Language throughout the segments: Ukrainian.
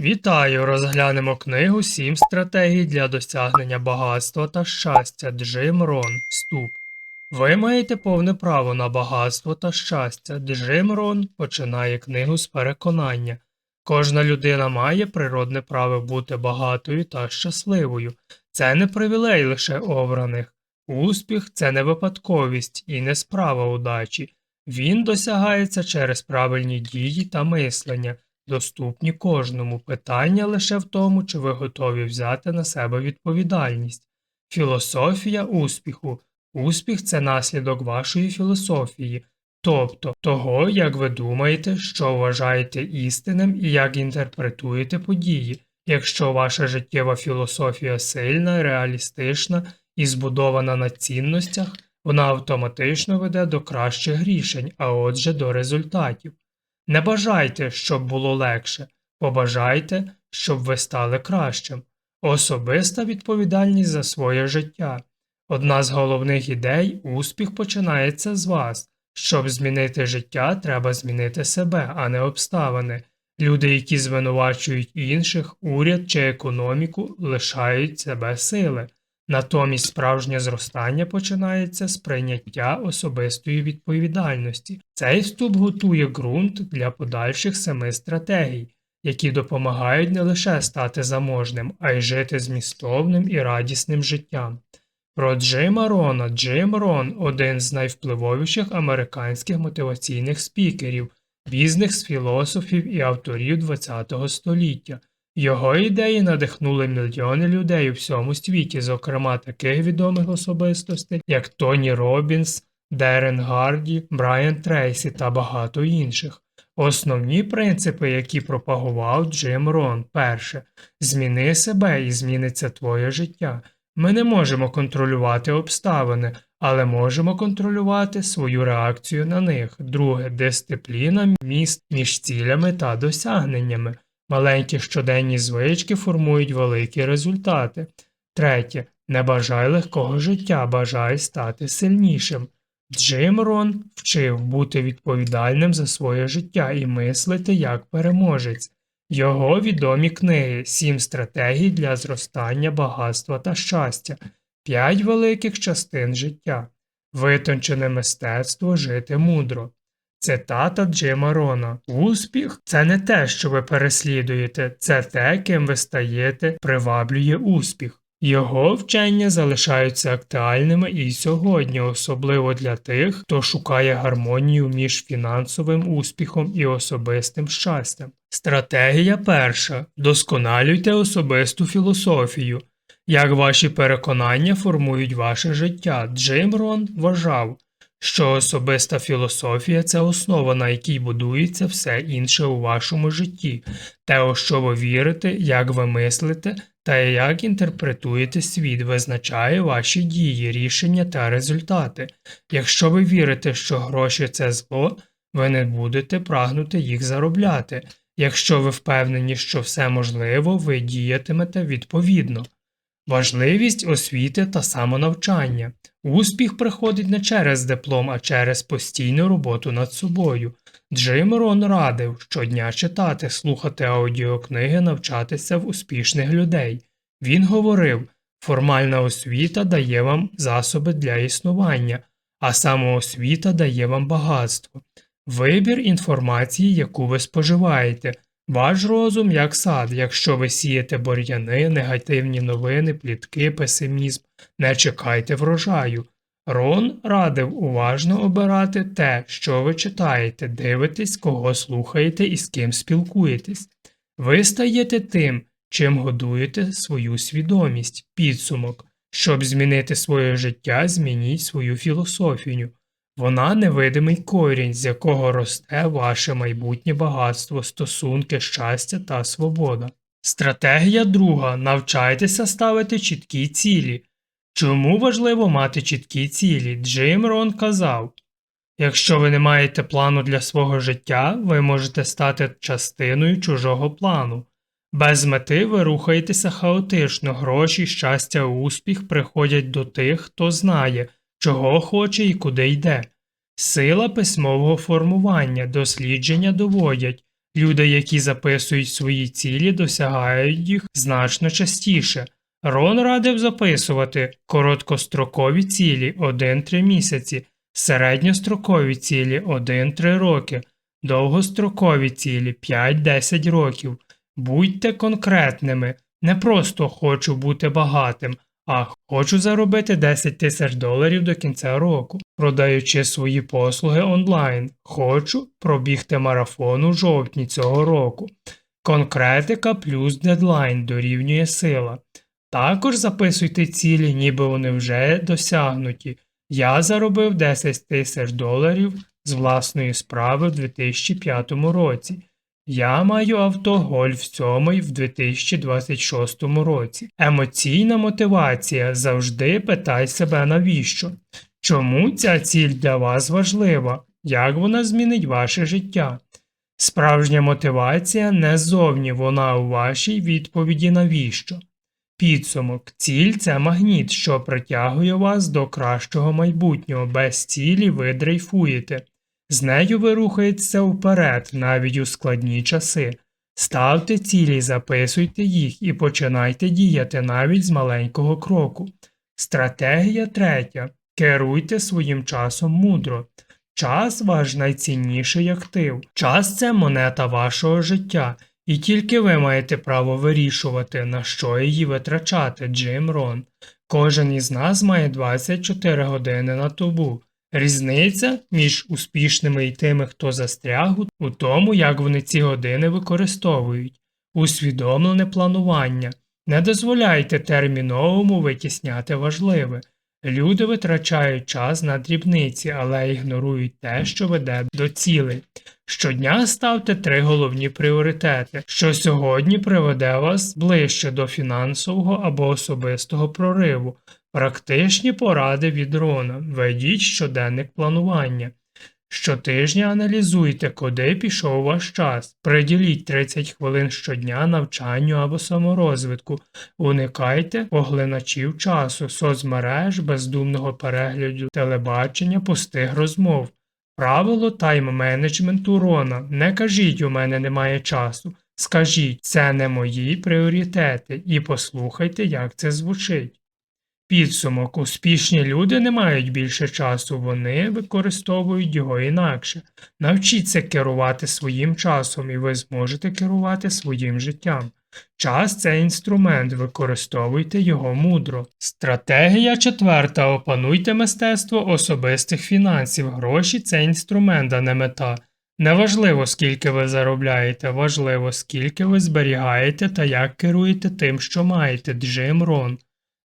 Вітаю! Розглянемо книгу «Сім стратегій для досягнення багатства та щастя. Джим Рон. Вступ. Ви маєте повне право на багатство та щастя. Джим Рон починає книгу з переконання. Кожна людина має природне право бути багатою та щасливою. Це не привілей лише обраних. Успіх це не випадковість і не справа удачі. Він досягається через правильні дії та мислення доступні кожному. Питання лише в тому, чи ви готові взяти на себе відповідальність. Філософія успіху. Успіх це наслідок вашої філософії, тобто того, як ви думаєте, що вважаєте істинним і як інтерпретуєте події. Якщо ваша життєва філософія сильна, реалістична і збудована на цінностях, вона автоматично веде до кращих рішень, а отже до результатів. Не бажайте, щоб було легше, побажайте, щоб ви стали кращим. Особиста відповідальність за своє життя. Одна з головних ідей успіх починається з вас. Щоб змінити життя, треба змінити себе, а не обставини. Люди, які звинувачують інших, уряд чи економіку, лишають себе сили. Натомість справжнє зростання починається з прийняття особистої відповідальності. Цей вступ готує ґрунт для подальших семи стратегій, які допомагають не лише стати заможним, а й жити змістовним і радісним життям. Про Джима Рона Джим Рон один з найвпливовіших американських мотиваційних спікерів, бізнес-філософів і авторів ХХ століття. Його ідеї надихнули мільйони людей у всьому світі, зокрема таких відомих особистостей, як Тоні Робінс, Дерен Гарді, Брайан Трейсі та багато інших. Основні принципи, які пропагував Джим Рон, перше зміни себе і зміниться твоє життя. Ми не можемо контролювати обставини, але можемо контролювати свою реакцію на них. Друге дисципліна міст між цілями та досягненнями. Маленькі щоденні звички формують великі результати. Третє. Не бажай легкого життя, бажай стати сильнішим. Джим Рон вчив бути відповідальним за своє життя і мислити як переможець. Його відомі книги Сім стратегій для зростання багатства та щастя, П'ять великих частин життя, витончене мистецтво жити мудро. Цитата Джима Рона. Успіх це не те, що ви переслідуєте, це те, ким ви стаєте, приваблює успіх. Його вчення залишаються актуальними і сьогодні, особливо для тих, хто шукає гармонію між фінансовим успіхом і особистим щастям. Стратегія перша. Досконалюйте особисту філософію. Як ваші переконання формують ваше життя, Джим Рон вважав, що особиста філософія це основа, на якій будується все інше у вашому житті, те, у що ви вірите, як ви мислите та як інтерпретуєте світ, визначає ваші дії, рішення та результати. Якщо ви вірите, що гроші це зло, ви не будете прагнути їх заробляти. Якщо ви впевнені, що все можливо, ви діятимете відповідно. Важливість освіти та самонавчання. Успіх приходить не через диплом, а через постійну роботу над собою. Джим Рон радив щодня читати, слухати аудіокниги, навчатися в успішних людей. Він говорив формальна освіта дає вам засоби для існування, а самоосвіта дає вам багатство. Вибір інформації, яку ви споживаєте. Ваш розум як сад, якщо ви сієте бур'яни, негативні новини, плітки, песимізм, не чекайте врожаю. Рон радив уважно обирати те, що ви читаєте, дивитесь, кого слухаєте і з ким спілкуєтесь. Ви стаєте тим, чим годуєте свою свідомість, підсумок. Щоб змінити своє життя, змініть свою філософію. Вона невидимий корінь, з якого росте ваше майбутнє багатство, стосунки, щастя та свобода. Стратегія друга навчайтеся ставити чіткі цілі. Чому важливо мати чіткі цілі? Джим Рон казав Якщо ви не маєте плану для свого життя, ви можете стати частиною чужого плану. Без мети ви рухаєтеся хаотично, гроші, щастя, успіх приходять до тих, хто знає чого хоче і куди йде. Сила письмового формування, дослідження доводять, Люди, які записують свої цілі, досягають їх значно частіше. Рон радив записувати короткострокові цілі 1-3 місяці, середньострокові цілі 1-3 роки, довгострокові цілі 5-10 років. Будьте конкретними, не просто хочу бути багатим, а хочу заробити 10 тисяч доларів до кінця року, продаючи свої послуги онлайн. Хочу пробігти марафон у жовтні цього року. Конкретика плюс дедлайн дорівнює сила. Також записуйте цілі, ніби вони вже досягнуті. Я заробив 10 тисяч доларів з власної справи в 2005 році. Я маю авто Гольф 7 в 2026 році. Емоційна мотивація завжди питай себе навіщо. Чому ця ціль для вас важлива? Як вона змінить ваше життя? Справжня мотивація не ззовні, вона у вашій відповіді навіщо. Підсумок. Ціль це магніт, що притягує вас до кращого майбутнього. Без цілі ви дрейфуєте. З нею ви рухаєтеся вперед, навіть у складні часи. Ставте цілі, записуйте їх і починайте діяти навіть з маленького кроку. Стратегія третя. Керуйте своїм часом мудро. Час ваш найцінніший актив. Час це монета вашого життя, і тільки ви маєте право вирішувати, на що її витрачати, Джим Рон. Кожен із нас має 24 години на добу. Різниця між успішними і тими, хто застряг, у тому, як вони ці години використовують, усвідомлене планування. Не дозволяйте терміновому витісняти важливе. Люди витрачають час на дрібниці, але ігнорують те, що веде до цілей. Щодня ставте три головні пріоритети, що сьогодні приведе вас ближче до фінансового або особистого прориву, практичні поради від Рона, ведіть щоденник планування. Щотижня аналізуйте, куди пішов ваш час, приділіть 30 хвилин щодня навчанню або саморозвитку, уникайте поглиначів часу, соцмереж, бездумного перегляду телебачення, пустих розмов. Правило тайм-менеджменту Рона. Не кажіть, у мене немає часу. Скажіть, це не мої пріоритети, і послухайте, як це звучить. Підсумок успішні люди не мають більше часу, вони використовують його інакше. Навчіться керувати своїм часом, і ви зможете керувати своїм життям. Час це інструмент, використовуйте його мудро. Стратегія четверта. Опануйте мистецтво особистих фінансів. Гроші це інструмент, а не мета. Неважливо, скільки ви заробляєте, важливо, скільки ви зберігаєте та як керуєте тим, що маєте. Джим Рон.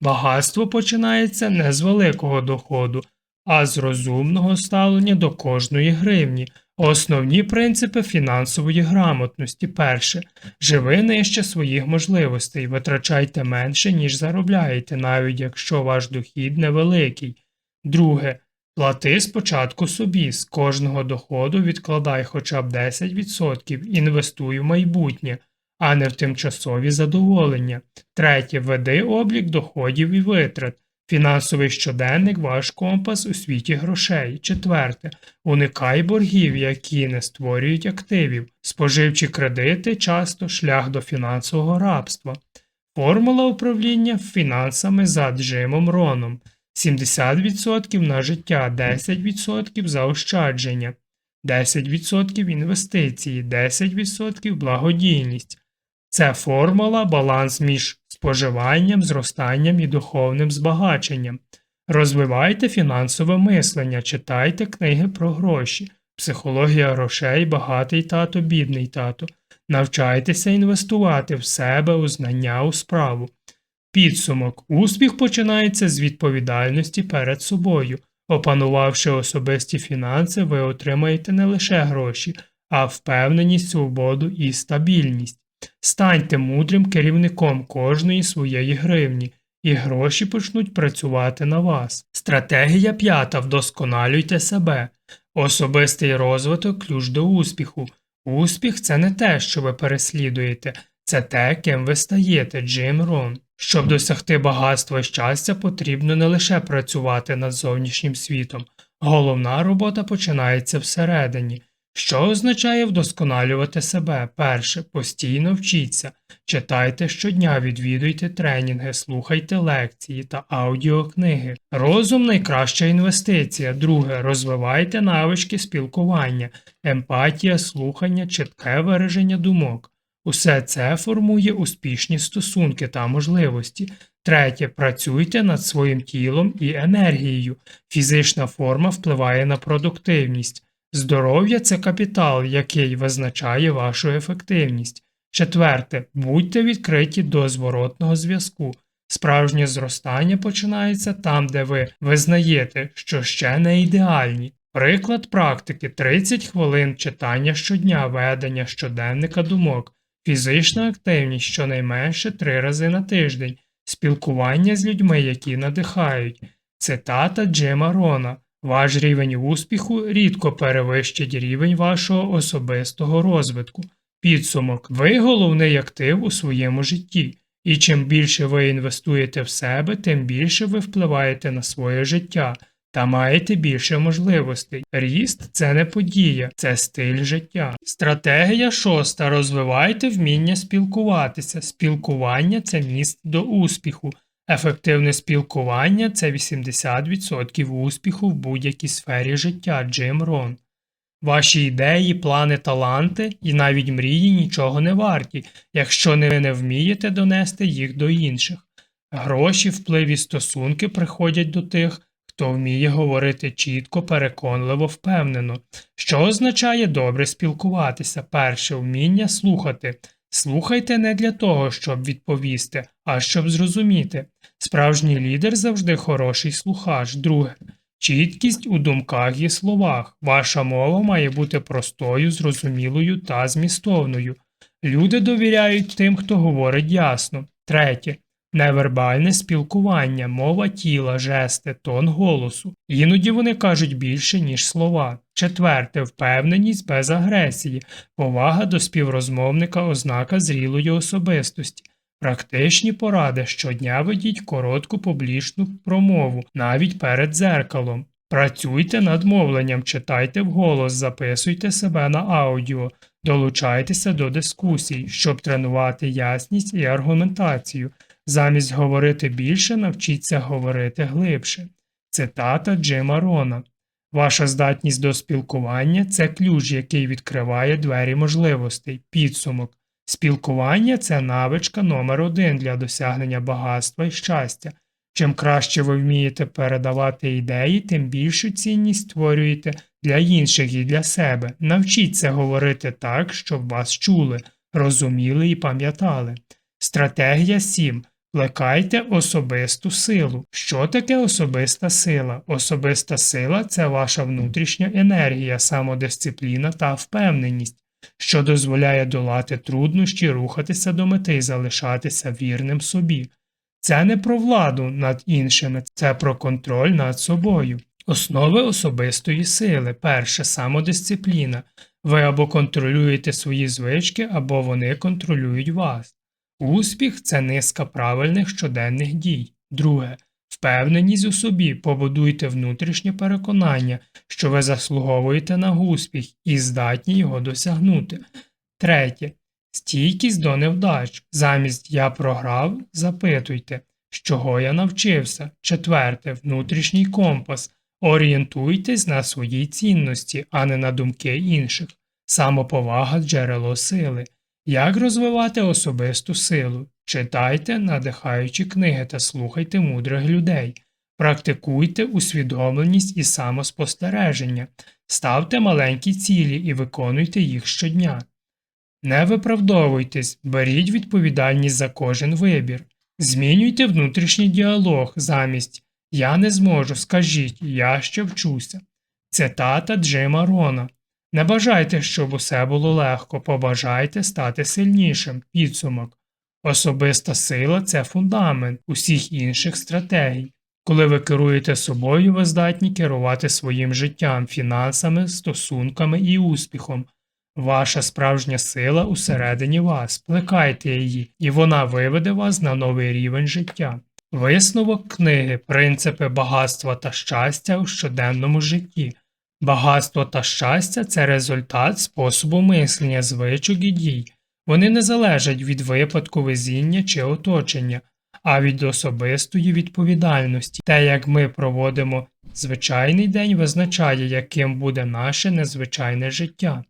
Багатство починається не з великого доходу, а з розумного ставлення до кожної гривні. Основні принципи фінансової грамотності. Перше. Живи нижче своїх можливостей, витрачайте менше, ніж заробляєте, навіть якщо ваш дохід невеликий. Друге. Плати спочатку собі, з кожного доходу відкладай хоча б 10%, інвестуй в майбутнє а не в тимчасові задоволення. Третє. Веди облік доходів і витрат. Фінансовий щоденник ваш компас у світі грошей. Четверте. Уникай боргів, які не створюють активів. Споживчі кредити часто шлях до фінансового рабства. Формула управління фінансами за Джимом Роном. 70% на життя, 10% заощадження, 10% інвестиції, 10% благодійність, це формула баланс між споживанням, зростанням і духовним збагаченням. Розвивайте фінансове мислення, читайте книги про гроші, психологія грошей, багатий тато, бідний тато. Навчайтеся інвестувати в себе у знання у справу. Підсумок успіх починається з відповідальності перед собою. Опанувавши особисті фінанси, ви отримаєте не лише гроші, а впевненість, свободу і стабільність. Станьте мудрим керівником кожної своєї гривні, і гроші почнуть працювати на вас. Стратегія п'ята вдосконалюйте себе. Особистий розвиток ключ до успіху. Успіх це не те, що ви переслідуєте, це те, ким ви стаєте, Джим Рон. Щоб досягти багатства і щастя, потрібно не лише працювати над зовнішнім світом. Головна робота починається всередині. Що означає вдосконалювати себе? Перше, постійно вчіться, читайте щодня, відвідуйте тренінги, слухайте лекції та аудіокниги. Розум найкраща інвестиція. Друге, розвивайте навички спілкування, емпатія, слухання, чітке вираження думок. Усе це формує успішні стосунки та можливості. Третє, працюйте над своїм тілом і енергією. Фізична форма впливає на продуктивність. Здоров'я це капітал, який визначає вашу ефективність. Четверте, будьте відкриті до зворотного зв'язку. Справжнє зростання починається там, де ви визнаєте, що ще не ідеальні. Приклад практики 30 хвилин читання щодня, ведення щоденника думок, фізична активність щонайменше 3 рази на тиждень, спілкування з людьми, які надихають. Цитата Джима Рона. Ваш рівень успіху рідко перевищить рівень вашого особистого розвитку. Підсумок. Ви головний актив у своєму житті, і чим більше ви інвестуєте в себе, тим більше ви впливаєте на своє життя та маєте більше можливостей. Ріст це не подія, це стиль життя. Стратегія шоста. Розвивайте вміння спілкуватися. Спілкування це міст до успіху. Ефективне спілкування це 80% успіху в будь-якій сфері життя. Джим Рон. Ваші ідеї, плани, таланти і навіть мрії нічого не варті, якщо не не вмієте донести їх до інших. Гроші, вплив і стосунки приходять до тих, хто вміє говорити чітко, переконливо, впевнено, що означає добре спілкуватися. Перше вміння слухати. Слухайте не для того, щоб відповісти, а щоб зрозуміти. Справжній лідер завжди хороший слухач. Друге. Чіткість у думках і словах. Ваша мова має бути простою, зрозумілою та змістовною. Люди довіряють тим, хто говорить ясно. Третє. Невербальне спілкування, мова тіла, жести, тон голосу. Іноді вони кажуть більше, ніж слова. Четверте впевненість без агресії, повага до співрозмовника, ознака зрілої особистості. Практичні поради щодня ведіть коротку публічну промову, навіть перед дзеркалом. Працюйте над мовленням, читайте вголос, записуйте себе на аудіо, долучайтеся до дискусій, щоб тренувати ясність і аргументацію. Замість говорити більше, навчіться говорити глибше. Цитата Джима Рона. Ваша здатність до спілкування це ключ, який відкриває двері можливостей, підсумок. Спілкування це навичка номер один для досягнення багатства і щастя. Чим краще ви вмієте передавати ідеї, тим більшу цінність створюєте для інших і для себе. Навчіться говорити так, щоб вас чули, розуміли і пам'ятали. Стратегія 7. Плекайте особисту силу. Що таке особиста сила? Особиста сила це ваша внутрішня енергія, самодисципліна та впевненість, що дозволяє долати труднощі, рухатися до мети і залишатися вірним собі. Це не про владу над іншими, це про контроль над собою. Основи особистої сили. Перше самодисципліна. Ви або контролюєте свої звички, або вони контролюють вас. Успіх це низка правильних щоденних дій. Друге. Впевненість у собі, побудуйте внутрішнє переконання, що ви заслуговуєте на успіх і здатні його досягнути. Третє. Стійкість до невдач. Замість я програв, запитуйте, з чого я навчився. Четверте. Внутрішній компас. Орієнтуйтесь на свої цінності, а не на думки інших. Самоповага джерело сили. Як розвивати особисту силу? Читайте надихаючі книги та слухайте мудрих людей. Практикуйте усвідомленість і самоспостереження, ставте маленькі цілі і виконуйте їх щодня. Не виправдовуйтесь, беріть відповідальність за кожен вибір. Змінюйте внутрішній діалог замість Я не зможу, скажіть, я ще вчуся. Цитата Джима Рона. Не бажайте, щоб усе було легко, побажайте стати сильнішим. Підсумок. Особиста сила це фундамент усіх інших стратегій. Коли ви керуєте собою, ви здатні керувати своїм життям, фінансами, стосунками і успіхом. Ваша справжня сила усередині вас, плекайте її, і вона виведе вас на новий рівень життя. Висновок книги Принципи багатства та щастя у щоденному житті. Багатство та щастя це результат способу мислення, звичок і дій. Вони не залежать від випадку везіння чи оточення, а від особистої відповідальності. Те, як ми проводимо звичайний день, визначає, яким буде наше незвичайне життя.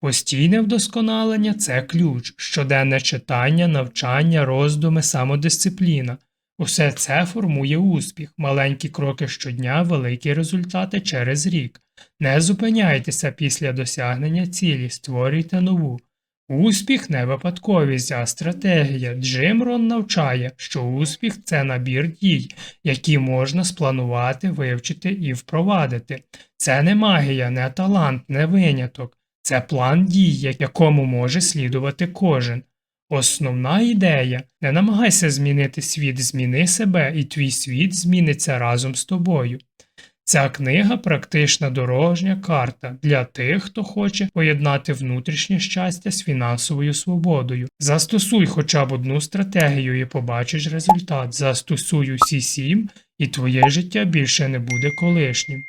Постійне вдосконалення це ключ, щоденне читання, навчання, роздуми, самодисципліна. Усе це формує успіх, маленькі кроки щодня, великі результати через рік. Не зупиняйтеся після досягнення цілі, створюйте нову. Успіх не випадковість, а стратегія. Джим Рон навчає, що успіх це набір дій, які можна спланувати, вивчити і впровадити. Це не магія, не талант, не виняток. Це план дій, якому може слідувати кожен. Основна ідея не намагайся змінити світ, зміни себе, і твій світ зміниться разом з тобою. Ця книга практична дорожня карта для тих, хто хоче поєднати внутрішнє щастя з фінансовою свободою. Застосуй хоча б одну стратегію і побачиш результат. Застосуй усі сім, і твоє життя більше не буде колишнім.